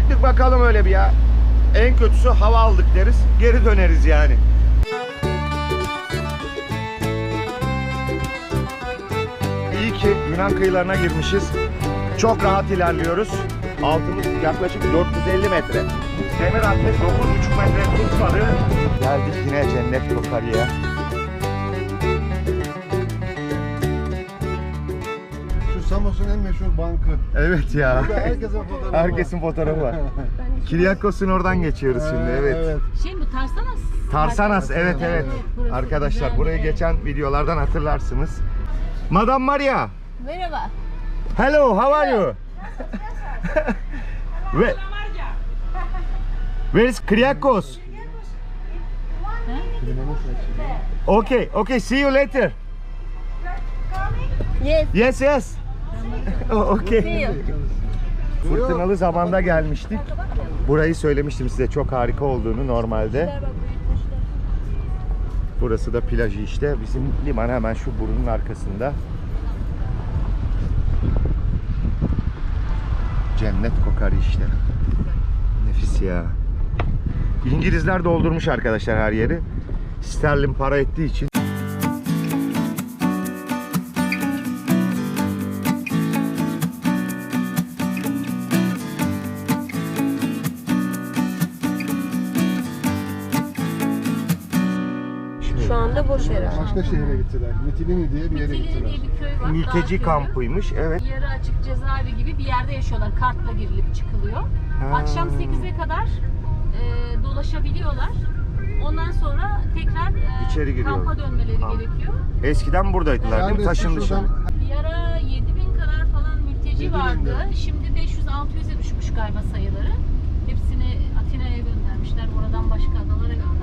Çıktık bakalım öyle bir ya. En kötüsü hava aldık deriz. Geri döneriz yani. İyi ki Yunan kıyılarına girmişiz. Çok rahat ilerliyoruz. Altımız yaklaşık 450 metre. Demir atlet 9,5 metre tutmadı. Geldik yine cennet kokarıya. Şu Samos'un en meşhur bankı. Evet ya. Burada herkesin fotoğrafı Herkesin fotoğrafı var. Kiryakos'un oraran geçiyoruz var. şimdi evet. Şey mi Tarsanas? Tarsanas evet evet. burası Arkadaşlar güzel, burayı evet. geçen videolardan hatırlarsınız. Madam Maria. Merhaba. Hello, how are you? Where, where is Kyriakos? Okay, okay, see you later. Yes. Yes, yes. Oh, you. Fırtınalı zamanda gelmiştik. Burayı söylemiştim size çok harika olduğunu normalde. Burası da plajı işte. Bizim liman hemen şu burunun arkasında. Cennet kokar işte. Nefis ya. İngilizler doldurmuş arkadaşlar her yeri. Sterlin para ettiği için. Boş herhalde. Başka şehre gittiler. Mitilini diye bir yere Mitilini gittiler. diye bir köy var. Mülteci dağ köyü. kampıymış. Evet. Yarı açık cezaevi gibi bir yerde yaşıyorlar. Kartla girilip çıkılıyor. Ha. Akşam 8'e kadar e, dolaşabiliyorlar. Ondan sonra tekrar e, İçeri kampa dönmeleri Kamp. gerekiyor. Eskiden buradaydılar değil mi? Serbest Taşındı şuradan. Bir ara 7000 kadar falan mülteci 7000 vardı. de. Şimdi 500-600'e düşmüş galiba sayıları. Hepsini Atina'ya göndermişler. Oradan başka adalara göndermişler.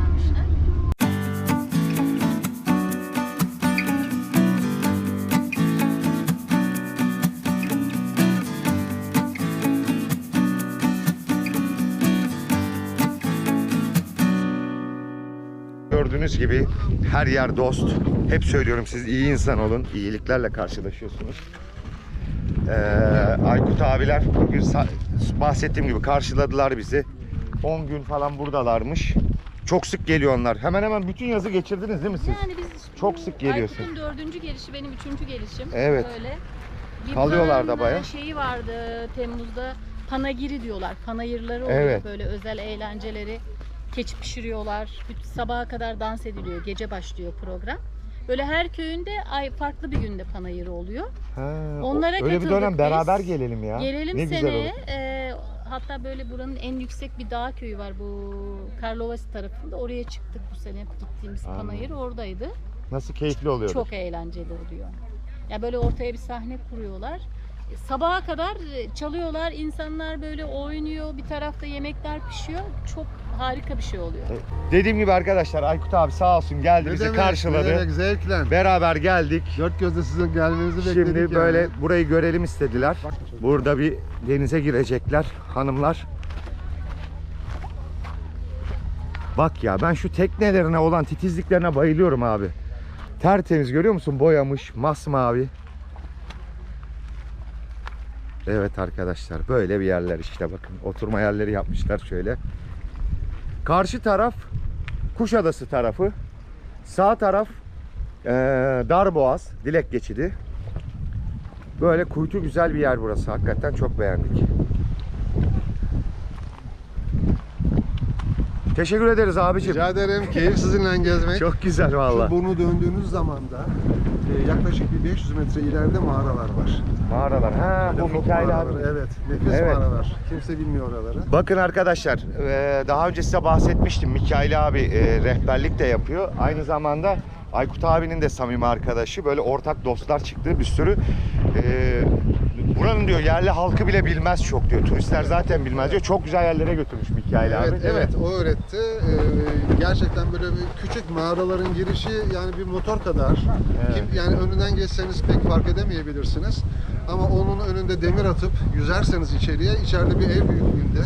Gördüğünüz gibi her yer dost. Hep söylüyorum siz iyi insan olun. İyiliklerle karşılaşıyorsunuz. Ee, Aykut abiler bugün bahsettiğim gibi karşıladılar bizi. 10 gün falan buradalarmış. Çok sık geliyor onlar. Hemen hemen bütün yazı geçirdiniz değil mi siz? Yani biz Çok sık geliyorsun. Aykut'un dördüncü gelişi benim üçüncü gelişim. Evet. Böyle. Bir Kalıyorlar da bayağı. Şeyi vardı Temmuz'da panagiri diyorlar. Panayırları oluyor Evet. böyle özel eğlenceleri. Keçi pişiriyorlar. Bütün sabaha kadar dans ediliyor. Gece başlıyor program. Böyle her köyünde ay farklı bir günde panayırı oluyor. Ha, Onlara öyle bir dönem biz. beraber gelelim ya. Gelelim ne güzel seneye. e, hatta böyle buranın en yüksek bir dağ köyü var bu Karlovas tarafında. Oraya çıktık bu sene gittiğimiz Anladım. panayır oradaydı. Nasıl keyifli oluyor. Çok eğlenceli oluyor. Ya böyle ortaya bir sahne kuruyorlar. Sabaha kadar e, çalıyorlar, insanlar böyle oynuyor, bir tarafta yemekler pişiyor. Çok harika bir şey oluyor. Dediğim gibi arkadaşlar Aykut abi sağ olsun geldi Ne bizi demek, karşıladı. ne demek, zevkle. Beraber geldik. Dört gözle sizin gelmenizi bekledik Şimdi yani. böyle burayı görelim istediler. Burada bir denize girecekler hanımlar. Bak ya ben şu teknelerine olan titizliklerine bayılıyorum abi. Tertemiz görüyor musun? Boyamış, masmavi. Evet arkadaşlar böyle bir yerler işte bakın. Oturma yerleri yapmışlar şöyle. Karşı taraf Kuşadası tarafı. Sağ taraf eee Darboğaz, Dilek Geçidi. Böyle kuytu güzel bir yer burası. Hakikaten çok beğendik. Teşekkür ederiz abicim. Rica ederim. Keyif sizinle gezmek. Çok güzel Şu valla. burnu döndüğünüz zaman da e, yaklaşık bir 500 metre ileride mağaralar var. Mağaralar. Ha bu Mikail abi. Evet. Nefis Evet. mağaralar. Kimse bilmiyor oraları. Bakın arkadaşlar eee, daha önce size bahsetmiştim. Mikail abi eee, rehberlik de yapıyor. Aynı zamanda Aykut abinin de samimi arkadaşı. Böyle ortak dostlar çıktığı bir sürü. eee, buranın diyor yerli halkı bile bilmez çok diyor. Turistler zaten bilmez diyor. Çok güzel yerlere götürmüş Mikail abi Evet, değil evet mi? o öğretti. Ee, gerçekten böyle bir küçük mağaraların girişi yani bir motor kadar. Evet. Kim, yani önünden geçseniz pek fark edemeyebilirsiniz. Ama onun önünde demir atıp yüzerseniz içeriye, içeride bir ev büyüklüğünde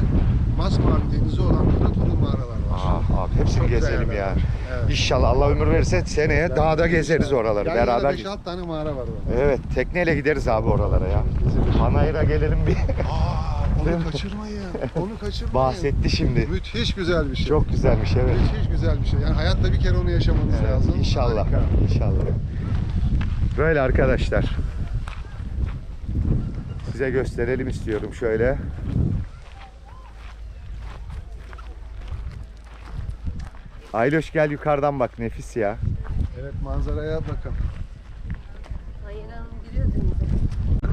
masmavi denizi olan burada Turul mağaralar Ah abi hepsini Çok gezelim yerler ya. Evet. İnşallah Allah ömür verirse seneye daha da gezeriz oraları Yani beraber. 5-6 tane mağara var orada. Evet tekneyle gideriz abi oralara ya. Panayır'a gelelim bir. Aa, onu kaçırmayın. Onu kaçırmayın. Bahsetti şimdi. Müthiş güzel bir şey. Çok güzelmiş evet. Müthiş güzel bir şey. Yani hayatta bir kere onu yaşamanız Evet, lazım. İnşallah. Harika. İnşallah. Böyle arkadaşlar. Size gösterelim istiyorum şöyle. Ayloş gel yukarıdan bak nefis ya. Evet manzaraya bakın.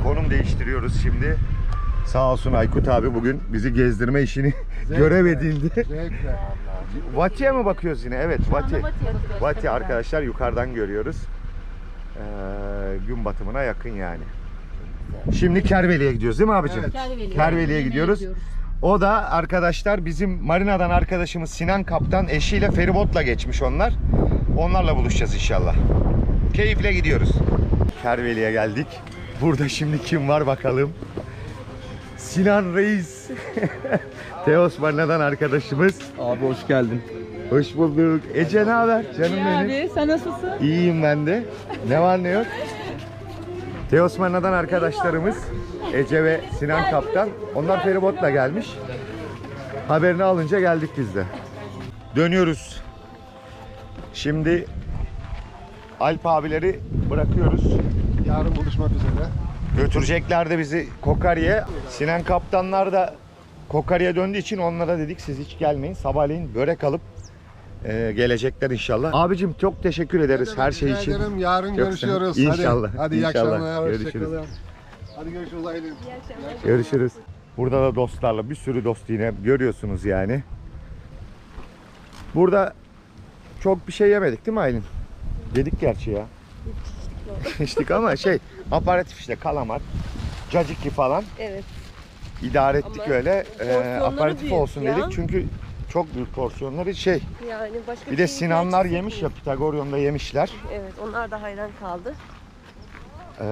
Konum değiştiriyoruz şimdi. Sağ olsun Aykut abi bugün bizi gezdirme işini görev edildi. Zevkle. Vati'ye mi bakıyoruz yine? Evet Vati. Vati arkadaşlar yukarıdan görüyoruz. Ee, gün batımına yakın yani. Şimdi Kerveli'ye gidiyoruz değil mi abicim? Evet. Kerveli'ye, Kerveli'ye yemeğe gidiyoruz. O da arkadaşlar bizim marinadan arkadaşımız Sinan Kaptan eşiyle feribotla geçmiş onlar. Onlarla buluşacağız inşallah. Keyifle gidiyoruz. Kerveli'ye geldik. Burada şimdi kim var bakalım. Sinan Reis. Teos Marina'dan arkadaşımız. Abi hoş geldin. Hoş bulduk. Ece ne haber? Canım İyi benim. abi sen nasılsın? İyiyim ben de. Ne var ne yok? Teos Marina'dan arkadaşlarımız Ece ve Sinan Kaptan. Onlar feribotla gelmiş. Haberini alınca geldik biz de. Dönüyoruz. Şimdi Alp abileri bırakıyoruz. Yarın buluşmak üzere. Götürecekler de bizi Kokarya. Sinan Kaptanlar da Kokarya döndüğü için onlara dedik siz hiç gelmeyin. Sabahleyin börek alıp e, gelecekler inşallah. Abicim çok teşekkür ederiz her şey için. ederim. Yarın Çok görüşüyoruz. ol. İnşallah, Hadi, hadi iyi akşamlar. Görüşürüz. Hadi görüşürüz Aylin. Görüşürüz. Burada da dostlarla bir sürü dost yine görüyorsunuz yani. Burada çok bir şey yemedik değil mi Aylin? Yedik gerçi ya. İçtik ama şey aparatif işte kalamar, caciki falan Evet. idare ettik Ama öyle. Porsiyonları aparatif olsun ya. dedik çünkü çok büyük porsiyonları şey. Yani başka Bir de şey Sinanlar yemiş ya. Pitagorion'da yemişler. Evet, onlar da hayran kaldı. Ee,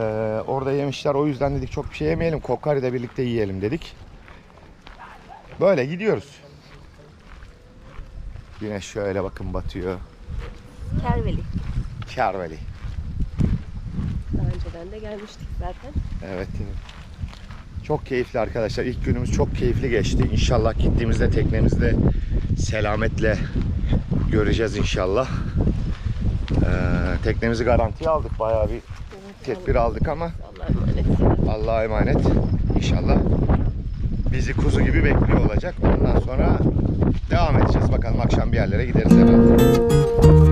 orada yemişler o yüzden dedik çok bir şey yemeyelim. Kokkari'de birlikte yiyelim dedik. Böyle gidiyoruz. Güneş şöyle bakın batıyor. Kerveli. Kerveli. Daha önceden de gelmiştik zaten. Evet. Çok keyifli arkadaşlar. İlk günümüz çok keyifli geçti. İnşallah gittiğimizde teknemizde selametle göreceğiz inşallah. Ee, teknemizi garantiye aldık. Bayağı bir tedbir aldık ama Allah'a emanet. İnşallah bizi kuzu gibi bekliyor olacak. Ondan sonra devam edeceğiz. Bakalım akşam bir yerlere gideriz herhalde.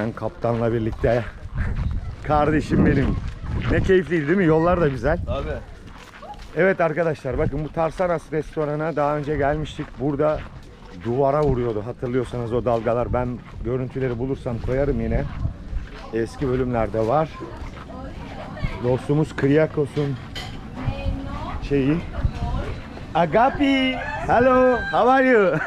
Sinan Kaptan'la birlikte. Kardeşim benim. Ne keyifliydi değil mi? Yollar da güzel. Abi. Evet arkadaşlar bakın bu Tarsanas restorana daha önce gelmiştik. Burada duvara vuruyordu hatırlıyorsanız o dalgalar. Ben görüntüleri bulursam koyarım yine. Eski bölümlerde var. Dostumuz Kriyakos'un şeyi. Agapi, hello, how are you?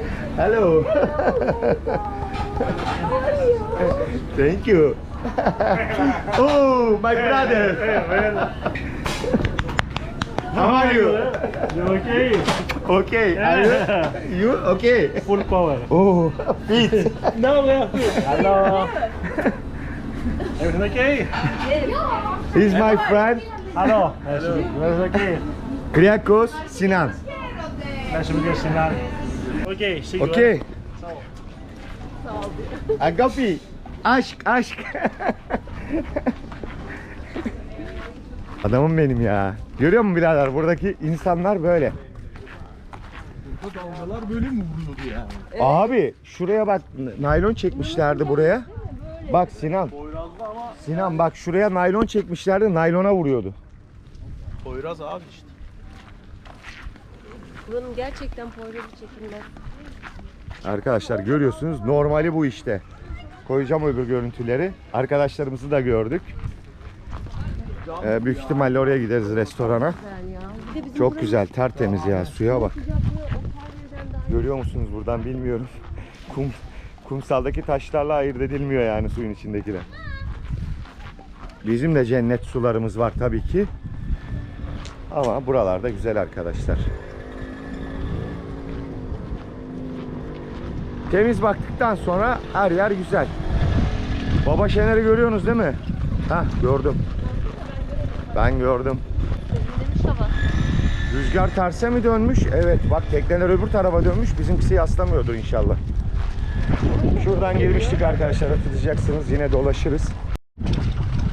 hello. Thank you. oh, my brother. How are you? You okay? Okay. Are you? You okay? Full power. Oh, fit. No, we are good. Hello. Everything okay? He's my friend. Hello. Nice to meet. Everything okay? Kriakos Sinan. Nice to meet you, Sinan. Okay, see you. Okay. Agapi. Aşk, aşk. Adamım benim ya. Görüyor musun birader? Buradaki insanlar böyle. Bu dalgalar böyle mi vuruyordu yani? Abi şuraya bak naylon çekmişlerdi buraya. Bak Sinan. Sinan bak şuraya naylon çekmişlerdi naylona vuruyordu. Poyraz abi işte. Buranın gerçekten Poyraz'ı çekilmez. Arkadaşlar görüyorsunuz normali bu işte. Koyacağım öbür görüntüleri. Arkadaşlarımızı da gördük. Ee, büyük ihtimalle oraya gideriz restorana. Çok güzel tertemiz ya suya bak. Görüyor musunuz buradan bilmiyorum. Kum kumsaldaki taşlarla ayırt edilmiyor yani suyun içindekiler. Bizim de cennet sularımız var tabii ki. Ama buralarda güzel arkadaşlar. Temiz baktıktan sonra her yer güzel. Baba Şener'i görüyorsunuz değil mi? Hah gördüm. Ben gördüm. Rüzgar terse mi dönmüş? Evet bak tekneler öbür tarafa dönmüş. Bizimkisi yaslamıyordur inşallah. Şuradan girmiştik arkadaşlar hatırlayacaksınız. Yine dolaşırız.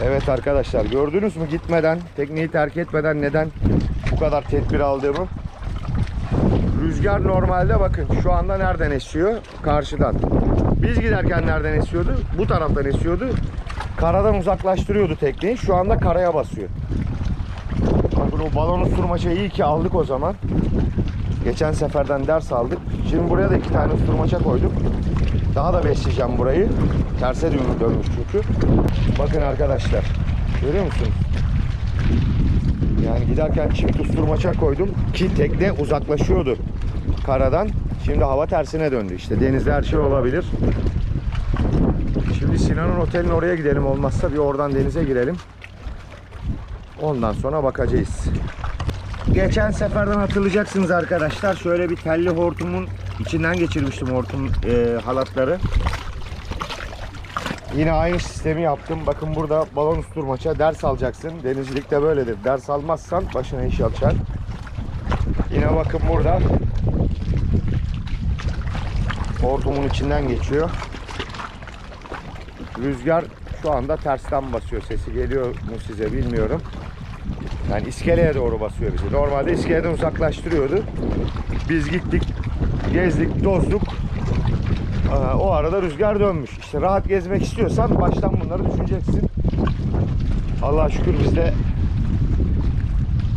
Evet arkadaşlar gördünüz mü gitmeden, tekneyi terk etmeden neden bu kadar tedbir aldığımı? Rüzgar normalde bakın şu anda nereden esiyor? Karşıdan. Biz giderken nereden esiyordu? Bu taraftan esiyordu. Karadan uzaklaştırıyordu tekneyi. Şu anda karaya basıyor. Bakın o balon usturmaça iyi ki aldık o zaman. Geçen seferden ders aldık. Şimdi buraya da iki tane usturmaça koyduk. Daha da besleyeceğim burayı. Terse dön- dönmüş çünkü. Bakın arkadaşlar. Görüyor musunuz? Yani giderken çift usturmaça koydum ki tekne uzaklaşıyordu karadan. Şimdi hava tersine döndü. İşte denizde her şey olabilir. Şimdi Sinan'ın otelin oraya gidelim olmazsa bir oradan denize girelim. Ondan sonra bakacağız. Geçen seferden hatırlayacaksınız arkadaşlar. Şöyle bir telli hortumun içinden geçirmiştim hortum e, halatları. Yine aynı sistemi yaptım. Bakın burada balon usturmaça ders alacaksın. Denizcilikte böyledir. Ders almazsan başına iş açar. Yine bakın burada hortumun içinden geçiyor. Rüzgar şu anda tersten basıyor. Sesi geliyor mu size bilmiyorum. Yani iskeleye doğru basıyor bizi. Normalde iskeleden uzaklaştırıyordu. Biz gittik, gezdik, tozduk. Aa, O arada rüzgar dönmüş. İşte rahat gezmek istiyorsan baştan bunları düşüneceksin. Allah'a şükür biz de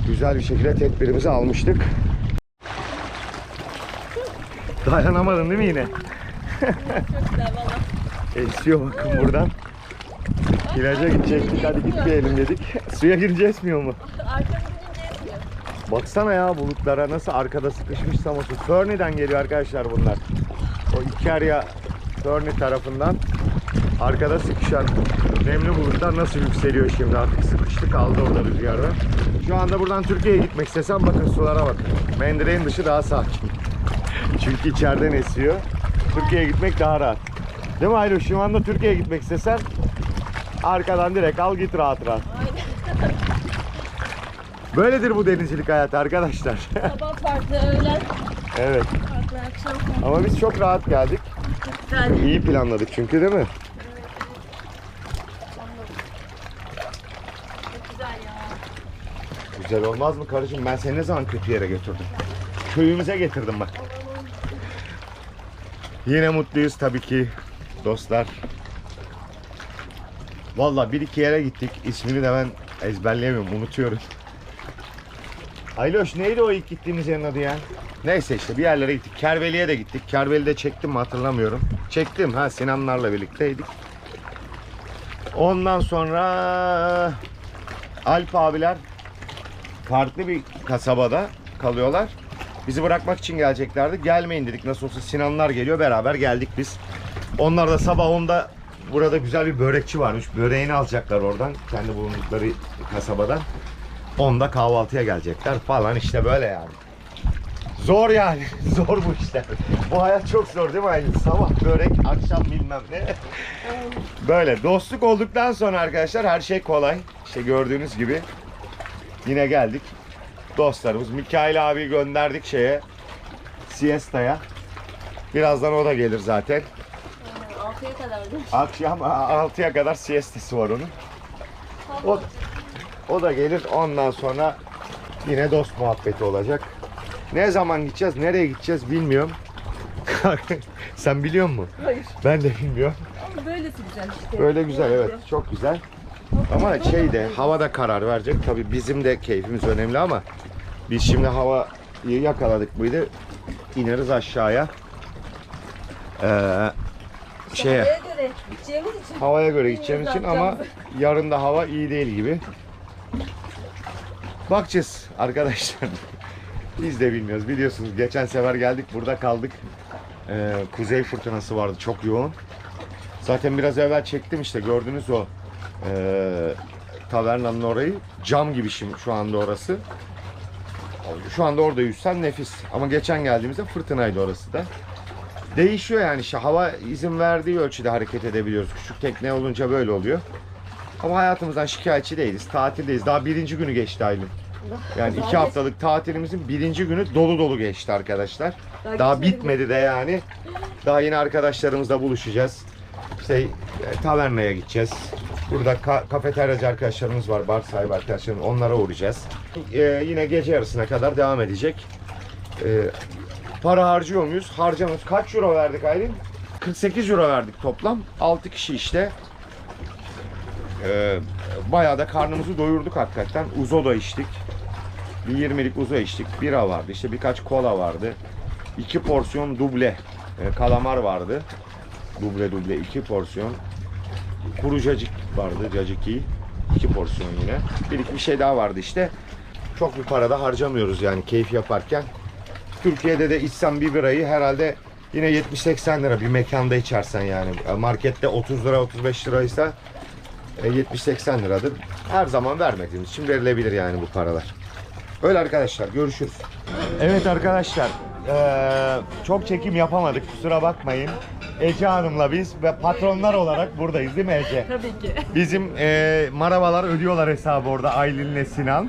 güzel bir şekilde tedbirimizi almıştık. Dayanamadın değil mi yine? Çok güzel valla. Esiyor bakın buradan. İlaca gidecektik hadi gitmeyelim dedik. Suya girince esmiyor mu? Etmiyor. Baksana ya bulutlara nasıl arkada sıkışmış samosu. Ferney'den geliyor arkadaşlar bunlar. O Icaria Ferney tarafından arkada sıkışan nemli bulutlar nasıl yükseliyor şimdi artık sıkıştı kaldı orada rüzgarda. Şu anda buradan Türkiye'ye gitmek istesem bakın sulara bakın. Mendireğin dışı daha sakin. Çünkü içeriden esiyor. Türkiye'ye gitmek daha rahat. Değil mi Aylo? Şu anda Türkiye'ye gitmek istesen arkadan direkt al git rahat rahat. Böyledir bu denizcilik hayatı arkadaşlar. Sabah farklı, öğlen evet. farklı, akşam farklı. Ama biz çok rahat geldik. Güzel. İyi planladık çünkü değil mi? Çok güzel ya. Güzel olmaz mı karıcığım? Ben seni ne zaman kötü yere götürdüm? Köyümüze getirdim bak. Yine mutluyuz tabii ki dostlar. Vallahi bir iki yere gittik. İsmini de ben ezberleyemiyorum, unutuyorum. Ayloş neydi o ilk gittiğimiz yerin adı ya? Neyse işte bir yerlere gittik. Kerveli'ye de gittik. Kerveli'de çektim mi hatırlamıyorum. Çektim ha Sinanlarla birlikteydik. Ondan sonra Alp abiler farklı bir kasabada kalıyorlar. Bizi bırakmak için geleceklerdi. Gelmeyin dedik. Nasıl olsa Sinanlar geliyor. Beraber geldik biz. Onlar da sabah 10'da burada güzel bir börekçi varmış. Böreğini alacaklar oradan. Kendi bulundukları kasabadan. 10'da kahvaltıya gelecekler falan işte böyle yani. Zor yani. Zor bu işler. Bu hayat çok zor değil mi Aylin? Sabah börek, akşam bilmem ne. Böyle dostluk olduktan sonra arkadaşlar her şey kolay. İşte gördüğünüz gibi yine geldik. Dostlarımız Mikail abi gönderdik şeye siesta'ya. Birazdan o da gelir zaten. 6'ya kadar da. Akşam 6'ya kadar siestası var onun. O, o da gelir. Ondan sonra yine dost muhabbeti olacak. Ne zaman gideceğiz, nereye gideceğiz bilmiyorum. Sen biliyor musun? Hayır. Ben de bilmiyorum. Ama böylesi güzel işte. Böyle güzel evet çok güzel. Ama şey de hava da karar verecek. Tabii bizim de keyfimiz önemli ama biz şimdi havayı yakaladık mıydı ineriz aşağıya. Ee, şeye göre gideceğimiz için havaya göre gideceğimiz için ama yarın da hava iyi değil gibi. Bakacağız arkadaşlar. Biz de bilmiyoruz. Biliyorsunuz geçen sefer geldik burada kaldık. Ee, kuzey fırtınası vardı çok yoğun. Zaten biraz evvel çektim işte gördünüz o ee, tavernanın orayı. Cam gibi şimdi şu anda orası. Şu anda orada yüzsen nefis. Ama geçen geldiğimizde fırtınaydı orası da. Değişiyor yani işte hava izin verdiği ölçüde hareket edebiliyoruz. Küçük tekne olunca böyle oluyor. Ama hayatımızdan şikayetçi değiliz. Tatildeyiz. Daha birinci günü geçti Aylin. Yani iki haftalık tatilimizin birinci günü dolu dolu geçti arkadaşlar. Daha bitmedi de yani. Daha yine arkadaşlarımızla buluşacağız. İşte e, tavernaya gideceğiz. Burada ka- kafeteryacı arkadaşlarımız var, bar sahibi arkadaşlarım. Onlara uğrayacağız. E, yine gece yarısına kadar devam edecek. E, para harcıyor muyuz? Harcamıyoruz. Kaç euro verdik Aylin? 48 euro verdik toplam. 6 kişi işte. Ee, bayağı da karnımızı doyurduk hakikaten. Uzo da içtik. Bir 20'lik uzo içtik. Bira vardı. işte birkaç kola vardı. iki porsiyon duble e, kalamar vardı. Duble duble iki porsiyon. Kuru cacık vardı. Caciki. iki porsiyon yine. Bir iki bir şey daha vardı işte. Çok bir para da harcamıyoruz yani keyif yaparken. Türkiye'de de içsem bir birayı herhalde yine 70-80 lira bir mekanda içersen yani. Markette 30 lira 35 liraysa e, 70-80 liradır. Her zaman vermediğimiz için verilebilir yani bu paralar. Öyle arkadaşlar görüşürüz. Evet arkadaşlar eee, çok çekim yapamadık kusura bakmayın. Ece Hanım'la biz ve patronlar olarak buradayız değil mi Ece? Tabii ki. Bizim eee marabalar ödüyorlar hesabı orada Aylin'le Sinan.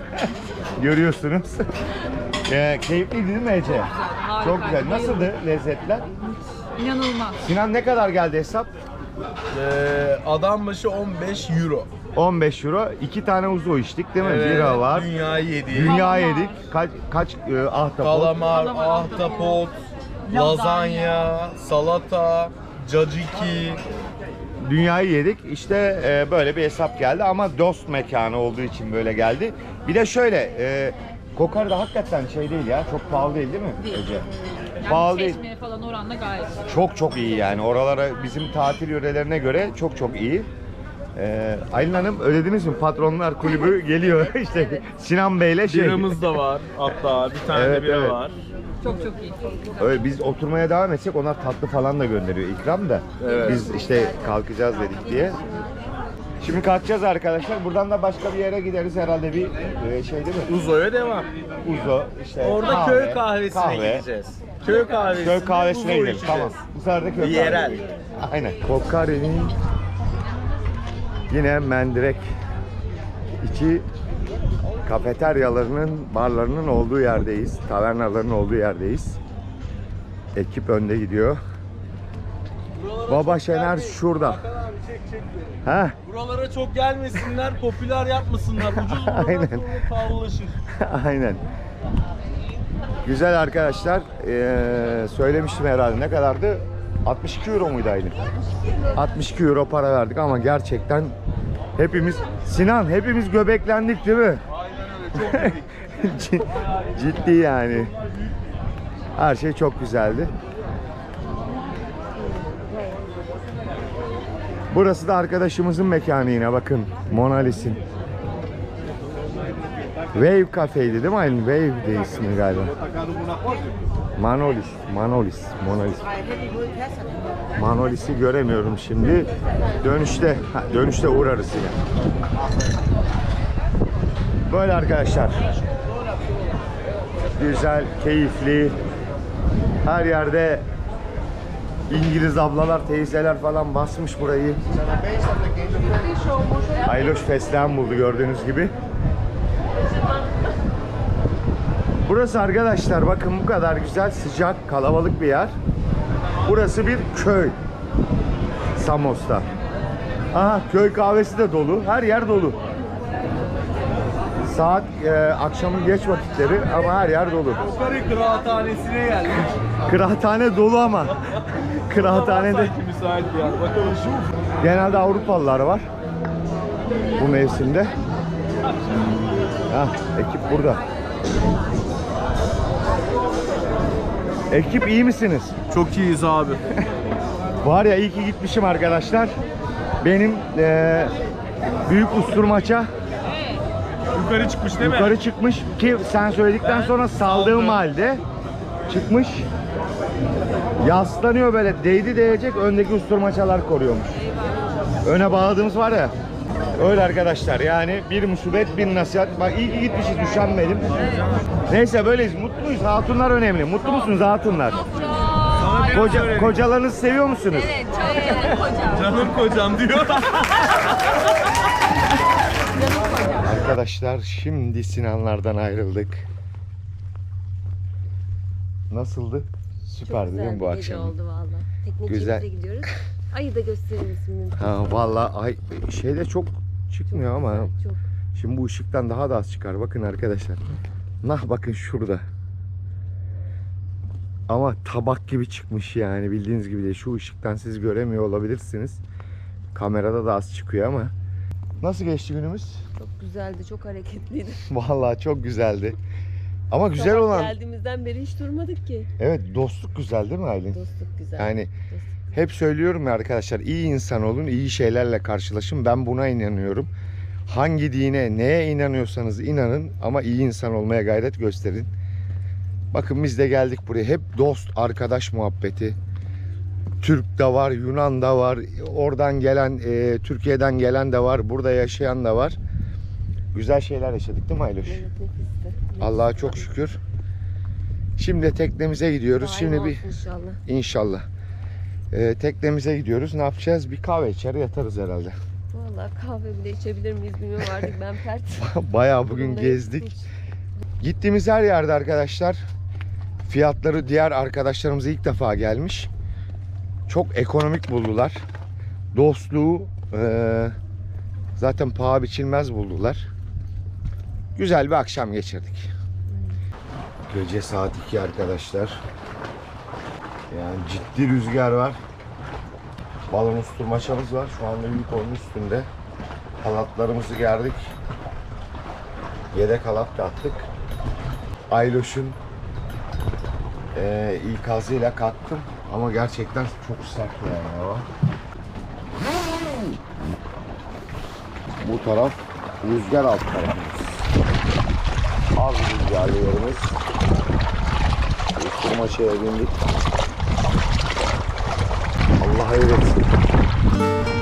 Görüyorsunuz. Eee keyifliydi değil mi Ece? Harika. Çok güzel. Nasıldı lezzetler? İnanılmaz. Sinan ne kadar geldi hesap? Ee, adam başı 15 euro. 15 euro. İki tane uzo içtik değil mi? Evet, Bira var. Dünya yedi. Dünya yedik. Kaç kaç e, ahtapot? Kalamar, Kalamar, ahtapot, lazanya, salata, caciki. Dünyayı yedik. İşte e, böyle bir hesap geldi ama dost mekanı olduğu için böyle geldi. Bir de şöyle e, Kokar da hakikaten şey değil ya. Çok pahalı değil değil mi Değil. Ece? Yani Pahalı değil. Falan oranla gayet. Çok çok iyi yani. Oralara bizim tatil yörelerine göre çok çok iyi. Ee, Aylin Hanım ödediniz mi? Patronlar kulübü geliyor. işte Sinan Bey'le şey. Biramız da var hatta bir tane Evet, de bira evet. var. Çok çok iyi. Öyle biz oturmaya devam etsek onlar tatlı falan da gönderiyor ikram da. Evet. Biz işte kalkacağız dedik diye. Şimdi kalkacağız arkadaşlar. Buradan da başka bir yere gideriz herhalde bir e, şey değil mi? Uzo'ya devam. Uzo işte Orada kahve, köy kahvesine kahve. gideceğiz. Köy kahvesine, Köy kahvesine Uzo gidelim. içeceğiz. Tamam. Bu sefer de köy Yerel. kahvesi. Aynen. Kokkari'nin yine mendirek içi kafeteryalarının, barlarının olduğu yerdeyiz. Tavernaların olduğu yerdeyiz. Ekip önde gidiyor. Baba Şener şurada. Ha? Buralara çok gelmesinler, popüler yapmasınlar. Ucuz buradan Aynen. sonra pahalılaşır. Aynen. Güzel arkadaşlar. Ee, söylemiştim herhalde. Ne kadardı? 62 euro muydu Aylin? 62 euro para verdik ama gerçekten hepimiz Sinan hepimiz göbeklendik değil mi? Aynen öyle, çok Ciddi yani. Her şey çok güzeldi. Burası da arkadaşımızın mekanı yine bakın. Mona Lis'in. Wave Cafe'ydi değil mi Aylin? Wave de ismi galiba. Manolis, Manolis, Monalis. Manolis'i göremiyorum şimdi. Dönüşte, dönüşte uğrarız yine. Böyle arkadaşlar. Güzel, keyifli. Her yerde İngiliz ablalar, teyzeler falan basmış burayı. Ayloş fesleğen buldu gördüğünüz gibi. Burası arkadaşlar bakın bu kadar güzel, sıcak, kalabalık bir yer. Burası bir köy. Samos'ta. Aha köy kahvesi de dolu. Her yer dolu. Saat e, akşamın geç vakitleri ama her yer dolu. Yukarı kıraathanesine geldik. Kıraathane dolu ama. Kıraathanede müsait bir yer. Bakalım şu. genelde Avrupalılar var. bu mevsimde. Ha, ekip burada. Ekip iyi misiniz? Çok iyiyiz abi. Var ya iyi ki gitmişim arkadaşlar. Benim eee, büyük usturmaça Yukarı çıkmış değil mi? yukarı çıkmış ki sen söyledikten sonra saldığım saldım. halde çıkmış. Yaslanıyor böyle değdi değecek öndeki usturmaçalar koruyormuş. Öne bağladığımız var ya. Öyle arkadaşlar yani bir musibet bir nasihat. Bak iyi ki gitmişiz üşenmedim. Neyse böyleyiz mutluyuz hatunlar önemli. Mutlu musunuz hatunlar? Koca, kocalarınızı seviyor musunuz? Evet, çok canım kocam. Canım kocam diyor. Arkadaşlar şimdi Sinanlardan ayrıldık. Nasıldı? Süper değil mi bu bir gece akşam? oldu valla. Tekneciğimize Güzel. gidiyoruz. Ayı da gösterir misin mümkün? Ha vallahi ay şeyde çok çıkmıyor ama Çok. şimdi bu ışıktan daha da az çıkar. Bakın arkadaşlar. Nah bakın şurada. Ama tabak gibi çıkmış yani bildiğiniz gibi değil. Şu ışıktan siz göremiyor olabilirsiniz. Kamerada da az çıkıyor ama. Nasıl geçti günümüz? Çok güzeldi, çok hareketliydi. Vallahi çok güzeldi. Ama güzel Sabah olan Geldiğimizden beri hiç durmadık ki. evet dostluk güzel değil mi Aylin? Dostluk güzel. Yani Dostluk. Hep söylüyorum ya arkadaşlar iyi insan olun, iyi şeylerle karşılaşın. Ben buna inanıyorum. Hangi dine, neye inanıyorsanız inanın ama iyi insan olmaya gayret gösterin. Bakın biz de geldik buraya. Hep dost, arkadaş muhabbeti. Türk de var, Yunan da var. Oradan gelen, e, Türkiye'den gelen de var. Burada yaşayan da var. Güzel şeyler yaşadık değil mi Ayloş? Evet. Allah'a çok şükür. Şimdi teknemize gidiyoruz. Daim Şimdi bir inşallah. İnşallah. Ee, teknemize gidiyoruz. Ne yapacağız? Bir kahve içer yatarız herhalde. Valla kahve bile içebilir miyiz bilmiyorum artık ben pert. Bayağı bugün gezdik. Hiç. Gittiğimiz her yerde arkadaşlar fiyatları diğer arkadaşlarımız ilk defa gelmiş. Çok ekonomik buldular. Dostluğu eee, zaten paha biçilmez buldular. Güzel bir akşam geçirdik. Gece saat 2 arkadaşlar. Yani ciddi rüzgar var. Balon usturmaçamız var. Şu anda büyük onun üstünde. Halatlarımızı gerdik. Yedek halat da attık. Ayloş'un eee ikazıyla kalktım. Ama gerçekten çok sert yani hava. Bu taraf rüzgar alt tarafımız. Az rüzgarlı yerimiz. Usturmaçaya bindik. Allah hayretsin.